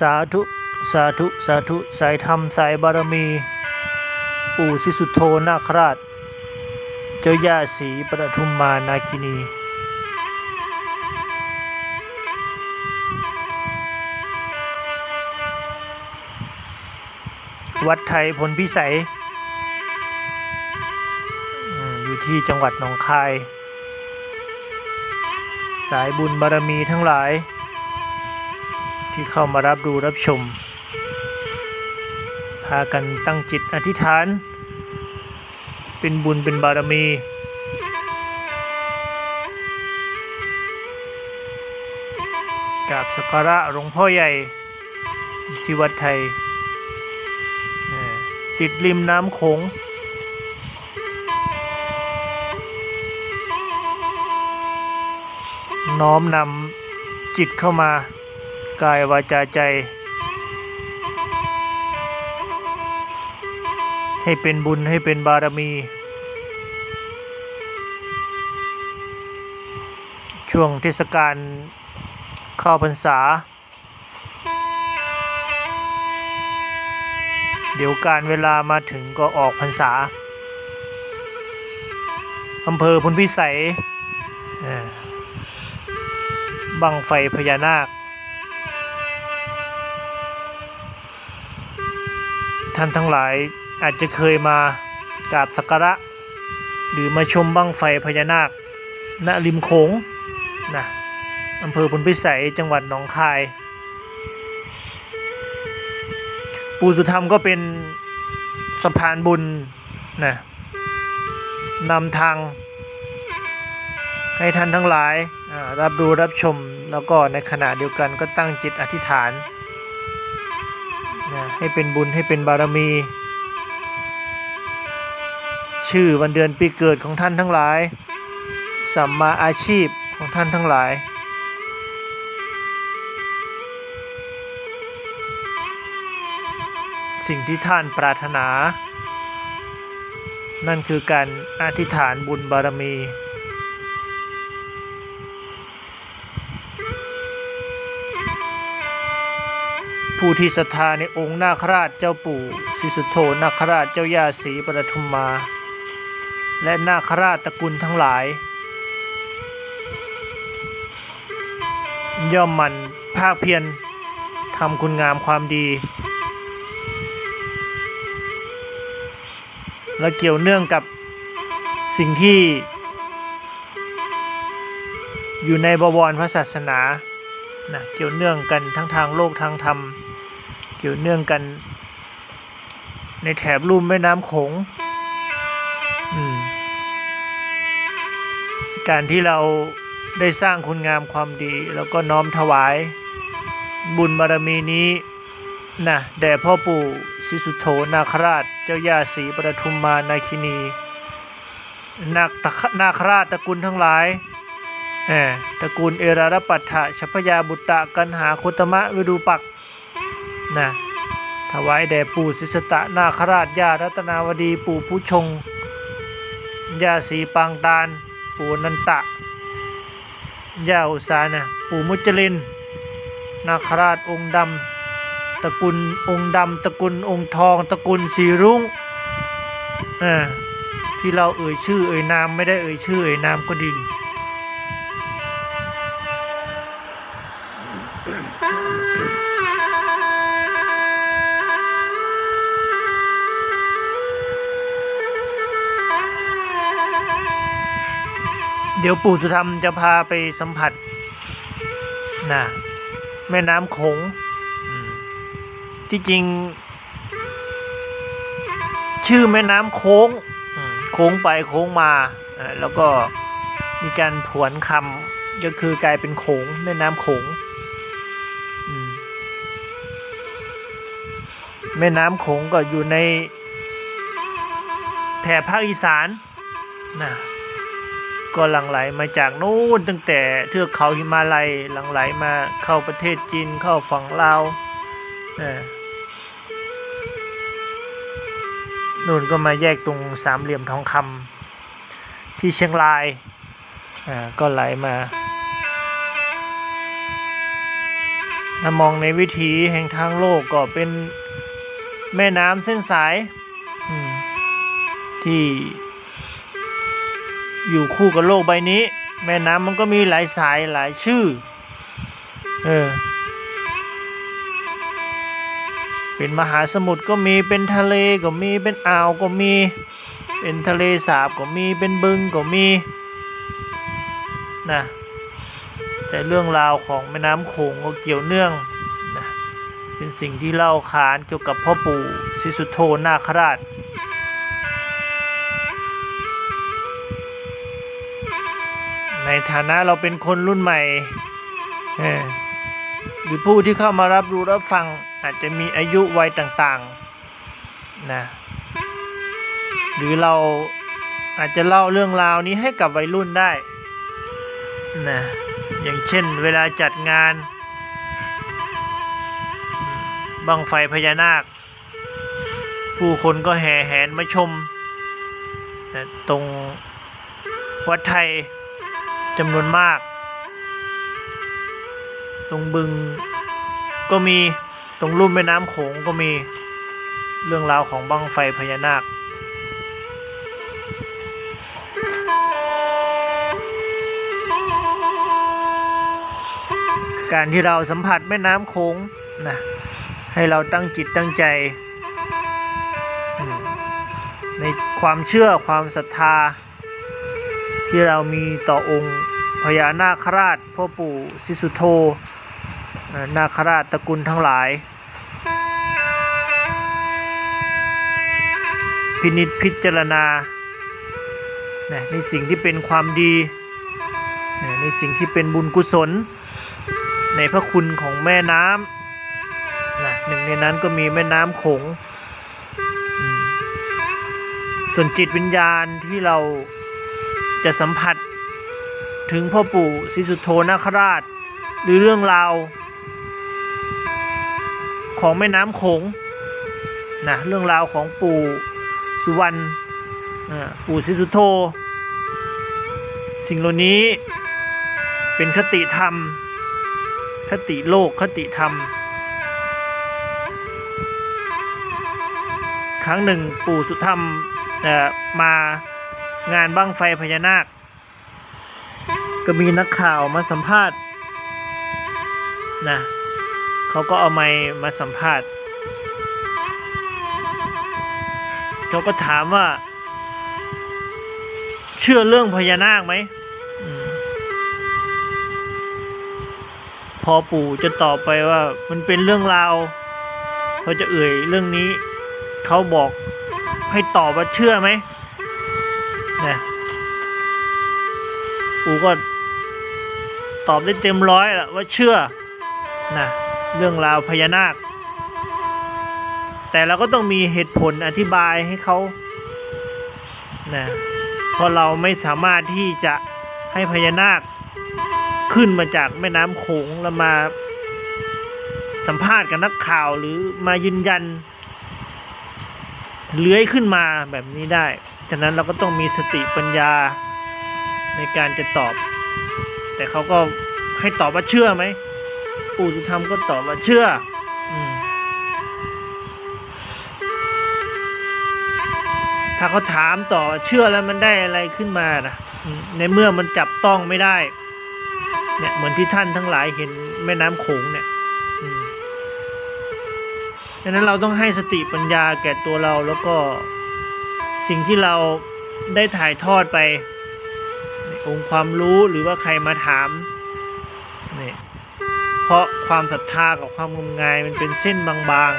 สาธุ สาธุ สาธุ สายธรรม สายบารมี ปู่สิสุโธนาคราช เจ้าย่าศรีปทุมมานาคินี วัดไทยผลพิสัย อยู่ที่จังหวัดหนองคาย สายบุญบารมีทั้งหลาย ที่เข้ามารับดูรับชม พากันตั้งจิตอธิษฐาน เป็นบุญเป็นบารมี กราบสักการะหลวงพ่อใหญ่ ที่วัดไทย ติดริมน้ำโขงน้อมนำจิตเข้ามา กายวาจาใจ ให้เป็นบุญให้เป็นบารมี ช่วงเทศกาลเข้าพรรษา เดี๋ยวการเวลามาถึงก็ออกพรรษาอำเภอพุนพิสัยบังไฟพญานาค ท่านทั้งหลายอาจจะเคยมากราบสักการะ หรือมาชมบังไฟพญานาค ณริมโขงนะอำเภอพุนพิสัยจังหวัดหนองคาย ปู่สุธรรมก็เป็นสะพานบุญนะนำทาง ให้ท่านทั้งหลายรับรู้รับชมแล้วก็ในขณะเดียวกันก็ตั้งจิตอธิษฐาน นะให้เป็นบุญให้เป็นบารมี ชื่อวันเดือนปีเกิดของท่านทั้งหลาย สัมมาอาชีพของท่านทั้งหลาย สิ่งที่ท่านปรารถนา นั่นคือการอธิษฐานบุญบารมี ผู้ที่ศรัทธาในองค์นาคราชเจ้าปู่ศรีสุโธนาคราชเจ้าย่าศรีปทุมมา และนาคราชตระกูลทั้งหลาย ย่อมมันภาคเพียรทำคุณงามความดี และเกี่ยวเนื่องกับสิ่งที่ อยู่ในบวรพระศาสนานะเกี่ยวเนื่องกันทั้งทางโลกทางธรรม เกี่ยวเนื่องกัน ในแถบลุ่มแม่น้ำโขงการที่เราได้สร้างคุณงามความดี แล้วก็น้อมถวาย บุญบารมีนี้นะแด่พ่อปู่ศรีสุโธนาคราช เจ้าย่าศรีประทุมมานาคินีนาคนาคราชตระกูลทั้งหลายเอตระกูลเอรารปัฏฐะชัพยาบุตตะกันหาคุตมะวิดูปัก นะถวายแด่ปู่ศิสตะนาคราชย่ารัตนาวดีปู่ผู้ชงย่าสีปางตาล ปู่นันตะย่าอุสานะปู่มุจลิน นาคราชองค์ดำตระกูลองค์ดำตระกูลองค์ทองตระกูลสีรุ้งเออที่เราเอ่ยชื่อเอ่ยนามไม่ได้เอ่ยชื่อเอ่ยนามก็ดี ดี๋ยวปู่สุธรรมจะพาไปสัมผัสนะแม่น้ำโขงที่จริง ชื่อแม่น้ำโค้งโค้งไปโค้งมาแล้วก็มีการผวนคำก็คือกลายเป็นโขงแม่น้ำโขงแม่น้ำโขงก็อยู่ในแถบภาคอีสานนะ ก็หลั่งไหลมาจากนู้นตั้งแต่เทือกเขาหิมาลัยหลั่งไหลมาเข้าประเทศจีนเข้าฝั่งลาวเออนู่นก็มาแยกตรงสามเหลี่ยมทองคำที่เชียงรายก็ไหลมาถ้ามองในวิถีแห่งทางโลกก็เป็นแม่น้ำเส้นสายที่ อยู่คู่กับโลกใบนี้ แม่น้ำมันก็มีหลายสายหลายชื่อ เออ เป็นมหาสมุทรก็มีเป็นทะเลก็มีเป็นอ่าวก็มี เป็นทะเลสาบก็มีเป็นบึงก็มีนะแต่เรื่องราวของแม่น้ำโขงก็เกี่ยวเนื่องนะเป็นสิ่งที่เล่าขานเกี่ยวกับพ่อปู่ศรีสุโธนาคราช ในฐานะเราเป็นคนรุ่นใหม่หรือผู้ที่เข้ามารับรู้รับฟังอาจจะมีอายุวัยต่างๆนะหรือเราอาจจะเล่าเรื่องราวนี้ให้กับวัยรุ่นได้นะอย่างเช่นเวลาจัดงานบังไฟพญานาค ผู้คนก็แห่แหนมาชมนะตรงวัดไทย จำนวนมาก ตรงบึงก็มีตรงลุ่มแม่น้ำโขงก็มีเรื่องราวของบังไฟพญานาค การที่เราสัมผัสแม่น้ำโขงนะให้เราตั้งจิตตั้งใจ ในความเชื่อความศรัทธา ที่เรามีต่อองค์พญานาคราชพ่อปู่ศรีสุโธนาคราชตระกูลทั้งหลาย พินิจพิจารณาในสิ่งที่เป็นความดีในสิ่งที่เป็นบุญกุศล ในพระคุณของแม่น้ำนะหนึ่งในนั้นก็มีแม่น้ำโขงส่วนจิตวิญญาณที่เรา จะสัมผัสถึงพ่อปู่ศรีสุโธนาคราช หรือเรื่องราว ของแม่น้ำโขงนะเรื่องราวของปู่สุวรรณอ่อปู่ศรีสุโธ สิ่งเหล่านี้เป็นคติธรรม คติโลกคติธรรม ครั้งหนึ่งปู่สุธรรมอ่อมา งานบั้งไฟพญานาค ก็มีนักข่าวมาสัมภาษณ์นะเขาก็เอาไม้มาสัมภาษณ์เขาก็ถามว่า เชื่อเรื่องพญานาคไหมอืมพอปู่จะตอบไปว่ามันเป็นเรื่องราวเขาจะเอ่ยเรื่องนี้ เขาบอกให้ตอบว่าเชื่อไหม นะปู่ก็ตอบได้เต็มร้อยแหละว่าเชื่อนะเรื่องราวพญานาค แต่เราก็ต้องมีเหตุผลอธิบายให้เขานะเพราะเราไม่สามารถที่จะให้พญานาคขึ้นมาจากแม่น้ำโขงแล้วมาสัมภาษณ์กับนักข่าวหรือมายืนยัน เลื้อยขึ้นมาแบบนี้ได้ ฉะนั้นเราก็ต้องมีสติปัญญาในการจะตอบ แต่เขาก็ให้ตอบว่าเชื่อไหมปู่สุธรรมก็ตอบว่าเชื่อถ้าเขาถามต่อเชื่อแล้วมันได้อะไรขึ้นมานะในเมื่อมันจับต้องไม่ได้ เนี่ยเหมือนที่ท่านทั้งหลายเห็นแม่น้ำโขงเนี่ยดังนั้นเราต้องให้สติปัญญาแก่ตัวเราแล้วก็ สิ่งที่เราได้ถ่ายทอดไปในองค์ความรู้หรือว่าใครมาถามเนี่ยเพราะความศรัทธากับความงมงายมันเป็นเส้นบาง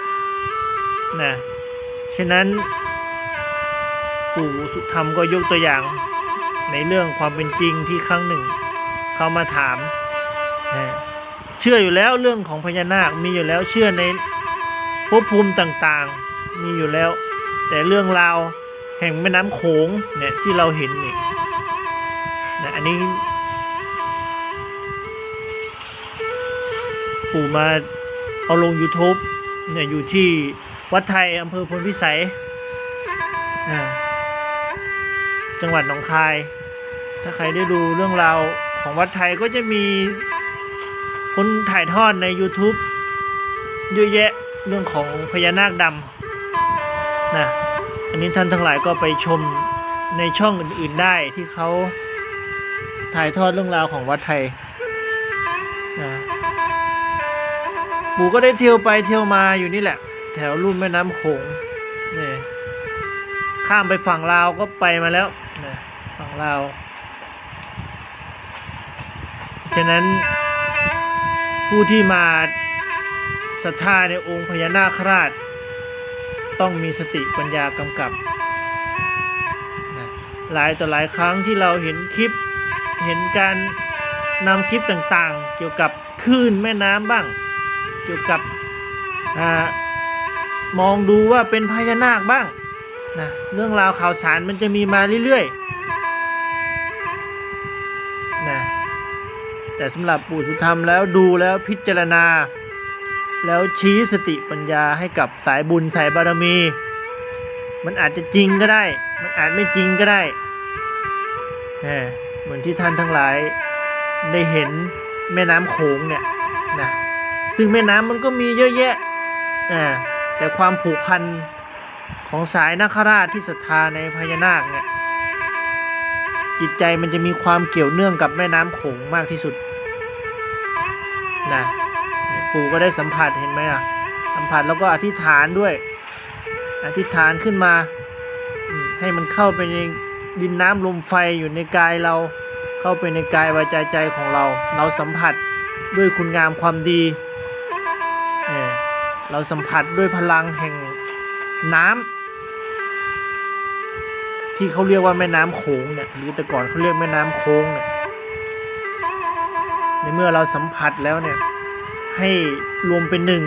ๆนะฉะนั้นปู่สุธรรมก็ยกตัวอย่างในเรื่องความเป็นจริงที่ครั้งหนึ่ง เขามาถามเออเชื่ออยู่แล้วเรื่องของพญานาคมีอยู่แล้วเชื่อในภพภูมิต่างๆ มีอยู่แล้ว แต่เรื่องราวแห่งแม่น้ำโขงเนี่ยที่เราเห็นเนี่นะอันนี้ ปู่มาเอาลง YouTube เนี่ยอยู่ที่วัดไทยอำเภอพลพิสัยอ่จังหวัดหนองคาย ถ้าใครได้ดูเรื่องราวของวัดไทยก็จะมีคนถ่ายทอดใน YouTube เยอะแยะเรื่องของพญานาคดำ นะอันนี้ท่านทั้งหลายก็ไปชมในช่องอื่นๆได้ที่เขาถ่ายทอดเรื่องราวของวัดไทยนะปู่ก็ได้เที่ยวไปเที่ยวมาอยู่นี่แหละ แถวลุ่มแม่น้ำโขงนี่ข้ามไปฝั่งลาวก็ไปมาแล้วนะฝั่งลาวฉะนั้นผู้ที่มาศรัทธาในองค์พญานาคราช ต้องมีสติปัญญากำกับนะหลายต่อหลายครั้งที่เราเห็นคลิป เห็นการนำคลิปต่างๆ เกี่ยวกับคลื่นแม่น้ำบ้าง เกี่ยวกับอมองดูว่าเป็นพญานาคบ้างนะเรื่องราวข่าวสารมันจะมีมาเรื่อยๆนะแต่สำหรับปู่สุธรรมแล้วดูแล้วพิจารณา แล้วชี้สติปัญญาให้กับสายบุญสายบารมี มันอาจจะจริงก็ได้ มันอาจไม่จริงก็ได้เหมือนที่ท่านทั้งหลายได้เห็นแม่น้ำโขงเนี่ยนะซึ่งแม่น้ำมันก็มีเยอะแยะอ่าแต่ความผูกพันของสายนาคราชที่ศรัทธาในพญานาคเนี่ยจิตใจมันจะมีความเกี่ยวเนื่องกับแม่น้ำโขงมากที่สุดนะ ปู่ก็ได้สัมผัสเห็นไหมอะสัมผัสแล้วก็อธิษฐานด้วย อธิษฐานขึ้นมาให้มันเข้าไปในดินน้ำลมไฟอยู่ในกายเรา เข้าไปในกายวาจาใจของเรา เราสัมผัสด้วยคุณงามความดีเเราสัมผัสด้วยพลังแห่งน้ำที่เขาเรียกว่าแม่น้ำโขงเนี่ยหรือแต่ก่อนเขาเรียกแม่น้ำโค้งเนี่ยในเมื่อเราสัมผัสแล้วเนี่ย ให้รวมเป็นหนึ่ง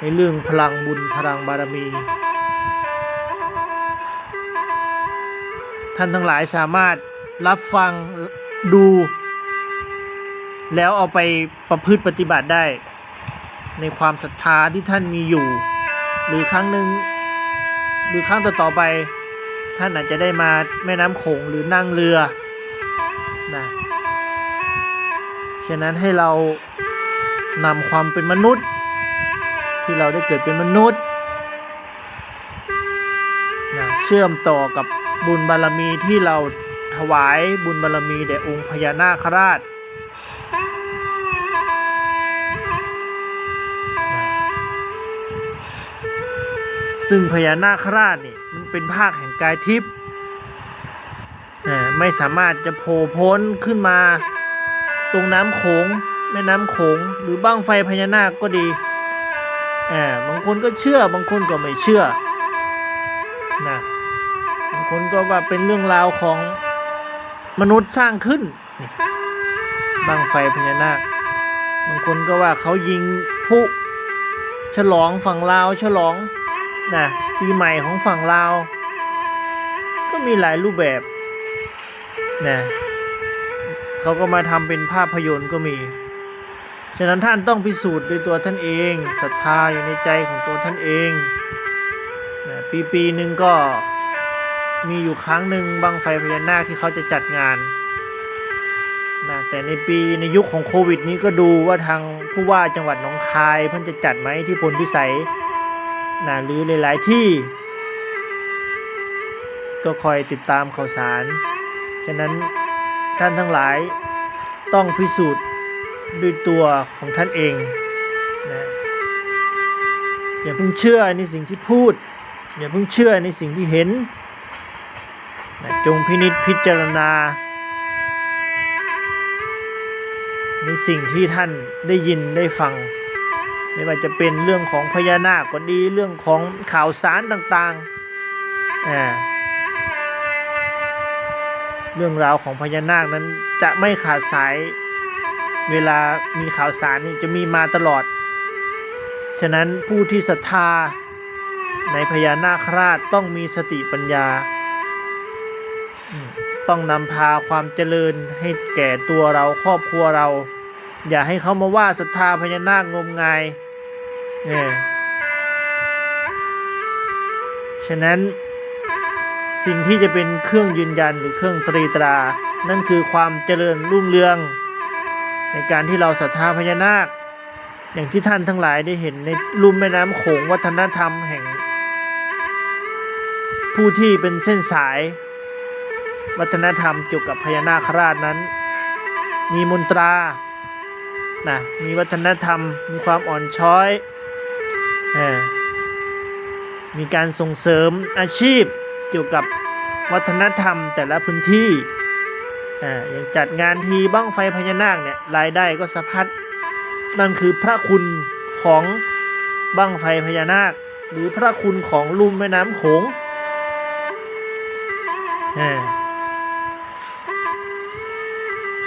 ในเรื่องพลังบุญพลังบารมี ท่านทั้งหลายสามารถรับฟังดู แล้วเอาไปประพฤติปฏิบัติได้ ในความศรัทธาที่ท่านมีอยู่ หรือครั้งหนึ่งหรือครั้งต่อๆไป ท่านอาจจะได้มาแม่น้ำโขงหรือนั่งเรือนะฉะนั้นให้เรา นำความเป็นมนุษย์ ที่เราได้เกิดเป็นมนุษย์นะเชื่อมต่อกับบุญบารมีที่เราถวายบุญบารมีแด่องค์พญานาคราชซึ่งพญานาคราชนี่มันเป็นภาคแห่งกายทิพย์ไม่สามารถจะโผล่พ้นขึ้นมา ตรงน้ำโขง แม่น้ำโขงหรือบ้างไฟพญานาคก็ดีอ่าบางคนก็เชื่อบางคนก็ไม่เชื่อนะบางคนก็ว่าเป็นเรื่องราวของมนุษย์สร้างขึ้นบ้างไฟพญานาค บางคนก็ว่าเขายิงพลุฉลองฝั่งลาวฉลองนะปีใหม่ของฝั่งลาว ก็มีหลายรูปแบบนะเขาก็มาทำเป็นภาพยนตร์ก็มี ฉะนั้นท่านต้องพิสูจน์ด้วยตัวท่านเองศรัทธาอยู่ในใจของตัวท่านเองนะปีปีหนึ่งก็มีอยู่ครั้งหนึ่งบังไฟพญานาคที่เขาจะจัดงานนะแต่ในปีในยุคของโควิด นี้ก็ดูว่าทางผู้ว่าจังหวัดหนองคายเพิ่นจะจัดไหมที่พลพิสัยนะหรือหลาย ๆ ที่ ก็คอยติดตามข่าวสาร ฉะนั้นท่านทั้งหลายต้องพิสูจน์ ด้วยตัวของท่านเองนะอย่าเพิ่งเชื่อในสิ่งที่พูด อย่าเพิ่งเชื่อในสิ่งที่เห็นนะจงพินิจพิจารณา ในสิ่งที่ท่านได้ยินได้ฟัง ไม่ว่าจะเป็นเรื่องของพญานาคก็ดีเรื่องของข่าวสารต่างๆอ่าเรื่องราวของพญานาคนั้นจะไม่ขาดสาย เวลามีข่าวสารนี่จะมีมาตลอด ฉะนั้นผู้ที่ศรัทธาในพญานาคราชต้องมีสติปัญญา ต้องนำพาความเจริญให้แก่ตัวเราครอบครัวเรา อย่าให้เขามาว่าศรัทธาพญานาคงมงายเออฉะนั้นสิ่งที่จะเป็นเครื่องยืนยันหรือเครื่องตรีตรา นั่นคือความเจริญรุ่งเรือง ในการที่เราศรัทธาพญานาค อย่างที่ท่านทั้งหลายได้เห็นในลุ่มแม่น้ำโขงวัฒนธรรมแห่ง ผู้ที่เป็นเส้นสาย วัฒนธรรมเกี่ยวกับพญานาคราชนั้น มีมนตรานะมีวัฒนธรรมมีความอ่อนช้อยอมีการส่งเสริมอาชีพเกี่ยวกับวัฒนธรรมแต่ละพื้นที่ อ่าอย่างจัดงานทีบ้างไฟพญานาคเนี่ยรายได้ก็สะพัด นั่นคือพระคุณของบั้งไฟพญานาค หรือพระคุณของลุ่มแม่น้ำโขงอ่า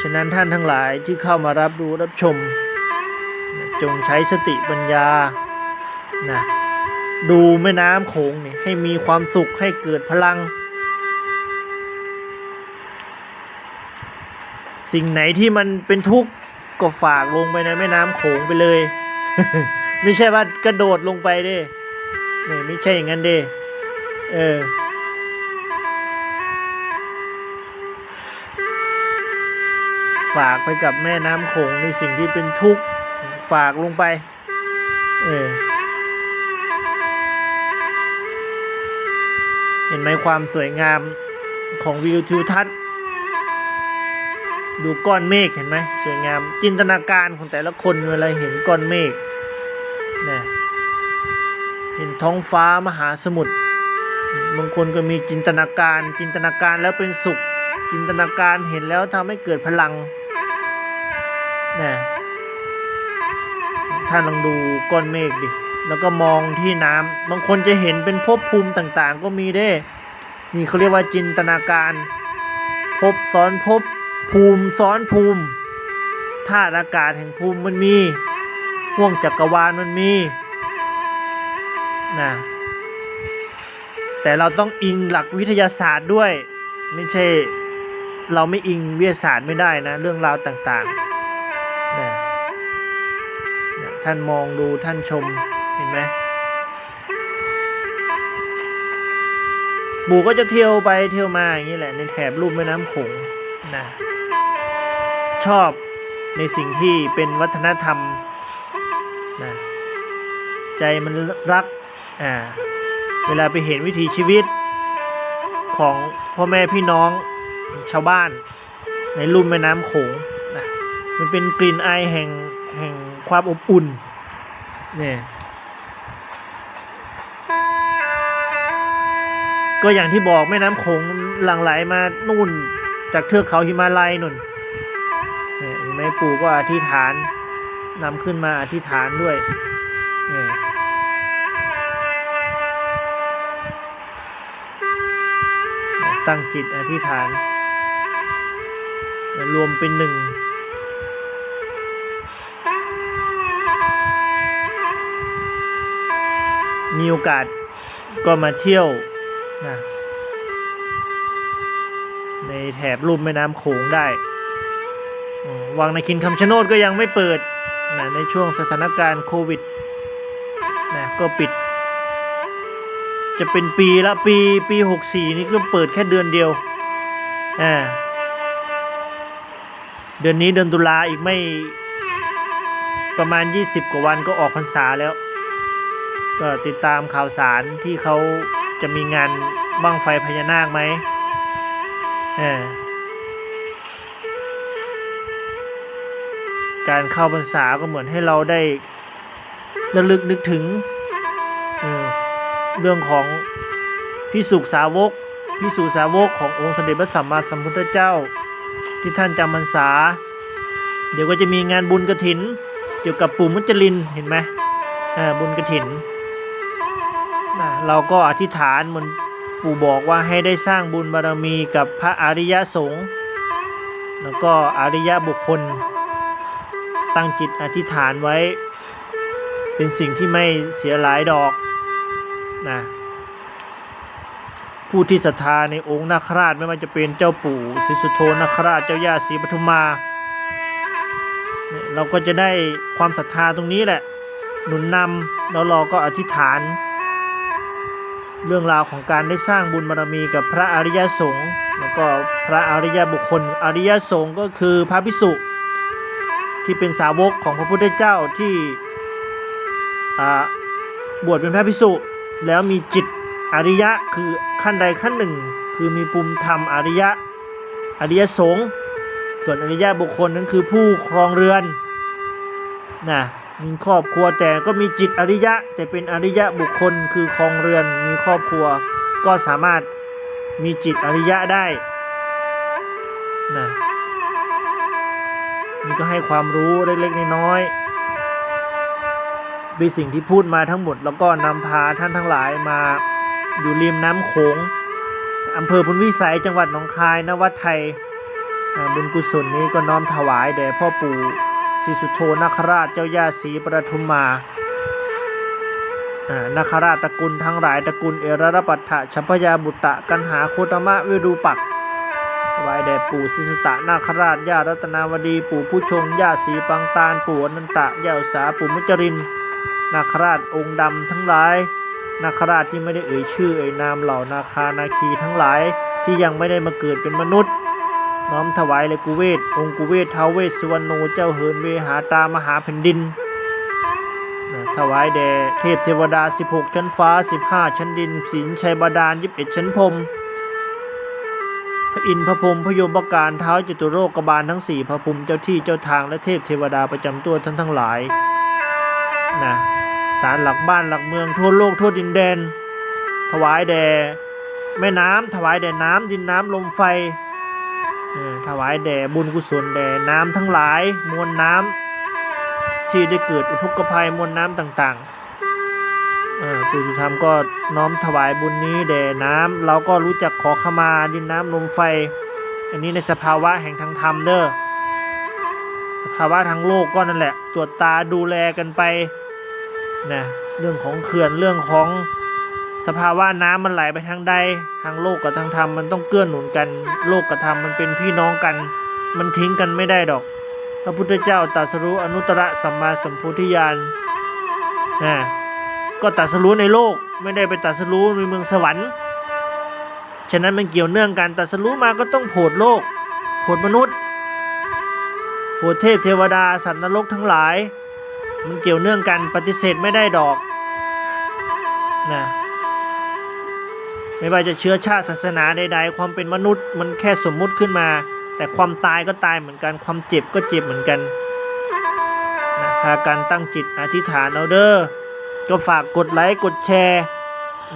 ฉะนั้นท่านทั้งหลายที่เข้ามารับรู้รับชม จงใช้สติปัญญานะดูแม่น้ำโขงเนี่ยให้มีความสุขให้เกิดพลัง สิ่งไหนที่มันเป็นทุกข์ก็ฝากลงไปในแม่น้ำโขงไปเลย ไม่ใช่ว่ากระโดดลงไปเด้นี่ไม่ใช่อย่างนั้นเด้เออฝากไปกับแม่น้ำโขงในสิ่งที่เป็นทุกข์ฝากลงไป เออ เห็นไหมความสวยงามของวิวทิวทัศน์ ดูก้อนเมฆเห็นไหมสวยงาม จินตนาการของแต่ละคนเวลาเห็นก้อนเมฆนะเห็นท้องฟ้ามหาสมุทรบางคนก็มีจินตนาการ จินตนาการแล้วเป็นสุข จินตนาการเห็นแล้วทำให้เกิดพลังนะท่านลองดูก้อนเมฆดิแล้วก็มองที่น้ำบางคนจะเห็นเป็นภพภูมิต่างๆ ก็มีเด้ นี่เขาเรียกว่าจินตนาการภพซ้อนภพ ภูมิซ้อนภูมิธาตุอากาศแห่งภูมิมันมีห่วงจักรวาลมันมีนะแต่เราต้องอิงหลักวิทยาศาสตร์ด้วย ไม่ใช่เราไม่อิงวิทยาศาสตร์ไม่ได้นะเรื่องราวต่างๆนะนะท่านมองดูท่านชมเห็นไหมบูก็จะเที่ยวไปเที่ยวมาอย่างนี้แหละในแถบลุ่มแม่น้ำโขงนะ ชอบในสิ่งที่เป็นวัฒนธรรมนะใจมันรักอ่าเวลาไปเห็นวิถีชีวิตของพ่อแม่พี่น้องชาวบ้าน ในลุ่มแม่น้ำโขงนะมันเป็นกลิ่นอายแห่งแห่งความอบอุ่นเนี่ยก็อย่างที่บอกแม่น้ำโขงหลั่งไหลมานู่นจากเทือกเขาหิมาลัยนุ่น เนี่ยเห็นไหมปู่ก็อธิษฐานนำขึ้นมาอธิษฐานด้วยเนี่ยตั้งจิตอธิษฐาน รวมเป็นหนึ่งมีโอกาสก็มาเที่ยวนะในแถบลุ่มแม่น้ำโขงได้ วังนาคินคำชะโนดก็ยังไม่เปิดนะในช่วงสถานการณ์โควิดนะก็ปิด จะเป็นปีละปีปีหกสี่นี่ก็เปิดแค่เดือนเดียวอ่าเดือนนี้เดือนตุลาอีกไม่ประมาณ 20 กว่าวันก็ออกพรรษาแล้ว ก็ติดตามข่าวสารที่เขาจะมีงานบั้งไฟพญานาคไหมเออ การเข้าพรรษาก็เหมือนให้เราได้ระลึกนึกถึงเออเรื่องของพิสุสาวกพิสุสาวกขององค์สมเด็จพระสัมมาสัมพุทธเจ้า ที่ท่านจำพรรษา เดี๋ยวก็จะมีงานบุญกระถิน เกี่ยวกับปู่มุจลินเห็นไหมออบุญกระถินนะเราก็อธิษฐานเหมือนปู่บอกว่าให้ได้สร้างบุญบารมีกับพระอริยสงฆ์แล้วก็อริยบุคคล ตั้งจิตอธิษฐานไว้ เป็นสิ่งที่ไม่เสียหลายดอกนะผู้ที่ศรัทธาในองค์นาคราชไม่ว่าจะเป็นเจ้าปู่ศรีสุโธนาคราชเจ้าย่าศรีปทุมมาเนี่เราก็จะได้ความศรัทธาตรงนี้แหละ หนุนนำแล้วเราก็อธิษฐาน เรื่องราวของการได้สร้างบุญบารมีกับพระอริยสงฆ์แล้วก็พระอริยบุคคล อริยสงฆ์ก็คือพระภิกษุ ที่เป็นสาวกของพระพุทธเจ้าที่บวชเป็นพระภิกษุ แล้วมีจิตอริยะคือขั้นใดขั้นหนึ่ง คือมีภูมิธรรมอริยะอริยสงฆ์ส่วนอริยะบุคคลนั้นคือผู้ครองเรือนนะมีครอบครัวแต่ก็มีจิตอริยะ แต่เป็นอริยะบุคคลคือครองเรือนมีครอบครัวก็สามารถมีจิตอริยะได้นะ นี่ก็ให้ความรู้เล็กๆน้อยๆเป็นสิ่งที่พูดมาทั้งหมด แล้วก็นำพาท่านทั้งหลายมาอยู่ริมน้ำโขงอำเภอพุนวิสัยจังหวัดหนองคายนวัดไทยบุญกุศลนี้ก็น้อมถวายแด่พ่อปู่ศรีสุโธนาคราชเจ้าย่าศรีประทุมมานาคราชตระกูลทั้งหลายตระกูลเอรรปัฏฐะชัพพยาบุตตะกันหาโคตมะวิรูปัก วายแด่ปู่ศรีสตะนาคราชย่ารัตนาวดีปู่ผู้ชงย่าศรีปังตาลปู่อนันตะย่าอุสาปู่มุจรินนาคราชองค์ดำทั้งหลาย นาคราชที่ไม่ได้เอ่ยชื่อเอ่ยนามเหล่านาคานาคีทั้งหลายที่ยังไม่ได้มาเกิดเป็นมนุษย์ น้อมถวายเลยกุเวทองค์กุเวทท้าวเวสสุวรรณโนเจ้าเหินเวหาตามหาแผ่นดินนะถวายแด่เทพเทวดา 16 ชั้นฟ้า 15 ชั้นดินสินชัยบาดาล 21 ชั้นพรม พระอินทร์พระพรหมพระยมประการเท้าจตุโลกบาลทั้งสี่พระภูมิเจ้าที่เจ้าทางและเทพเทวดาประจำตัวท่านทั้งหลายนะศาลหลักบ้านหลักเมืองทั่วโลกทั่วดินแดน ถวายแด่แม่น้ำถวายแด่น้ำดินน้ำลมไฟถวายแด่บุญกุศลแด่น้ำทั้งหลาย มวลน้ำที่ได้เกิดอุทกภัยมวลน้ำต่างๆ ปู่สุธรรมก็น้อมถวายบุญนี้แด่น้ำเราก็รู้จักขอขมาดินน้ำลมไฟ อันนี้ในสภาวะแห่งทางธรรมเด้อสภาวะทางโลกก็นั่นแหละตรวจตาดูแลกันไปนะเรื่องของเขื่อนเรื่องของสภาวะน้ำมันไหลไปทางใดทางโลกกับทางธรรมมันต้องเกื้อหนุนกัน โลกกับธรรมมันเป็นพี่น้องกัน มันทิ้งกันไม่ได้ดอก พระพุทธเจ้าตรัสรู้อนุตตรสัมมาสัมโพธิญาณนะ ก็ตรัสรู้ในโลก ไม่ได้ไปตรัสรู้ในเมืองสวรรค์ ฉะนั้นมันเกี่ยวเนื่องกันตรัสรู้มาก็ต้องโผดโลกโผดมนุษย์โผดเทพเทวดาสัตว์นรกทั้งหลาย มันเกี่ยวเนื่องกันปฏิเสธไม่ได้ดอกนะไม่ว่าจะเชื้อชาติศาสนาใดๆ ความเป็นมนุษย์มันแค่สมมุติขึ้นมา แต่ความตายก็ตายเหมือนกันความเจ็บก็เจ็บเหมือนกันนะพากันตั้งจิตอธิษฐานเอาเด้อ ก็ฝากกดไลค์กดแชร์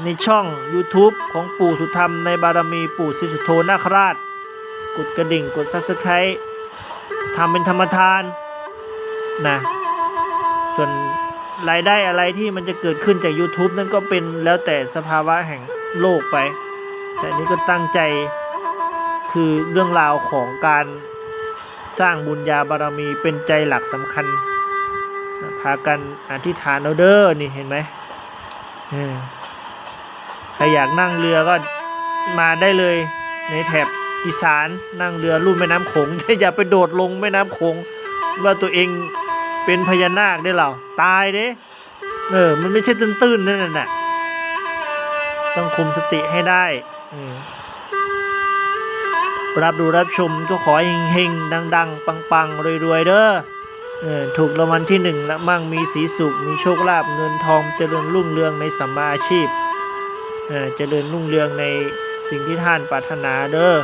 ในช่อง YouTube ของปู่สุธรรมในบารมีปู่ศรีสุโธนาคราช กดกระดิ่งกดซับสไครต์ทำเป็นธรรมทานนะส่วนรายได้อะไรที่มันจะเกิดขึ้นจาก YouTube นั่นก็เป็นแล้วแต่สภาวะแห่งโลกไป แต่นี้ก็ตั้งใจคือเรื่องราวของการสร้างบุญญาบารมีเป็นใจหลักสำคัญ พากันอธิษฐานเอาเด้อนี่เห็นไหมใครอยากนั่งเรือก็มาได้เลยในแถบอีสานนั่งเรือลุ่มแม่น้ำโขงอย่าไปโดดลงแม่น้ำโขงว่าตัวเองเป็นพญานาคได้เหรอตายเด้เออ มันไม่ใช่ตื้นๆนั่นน่ะต้องคุมสติให้ได้รับดูรับชมก็ขอเฮงๆดัง ๆ ปัง ๆ รวย ๆ เด้อ ถูกรางวัลที่หนึ่งละมั่งมีสีสุขมีโชคลาภเงินทองเจริญรุ่งเรืองในสัมมาอาชีพเจริญรุ่งเรืองในสิ่งที่ท่านปรารถนาเด้อ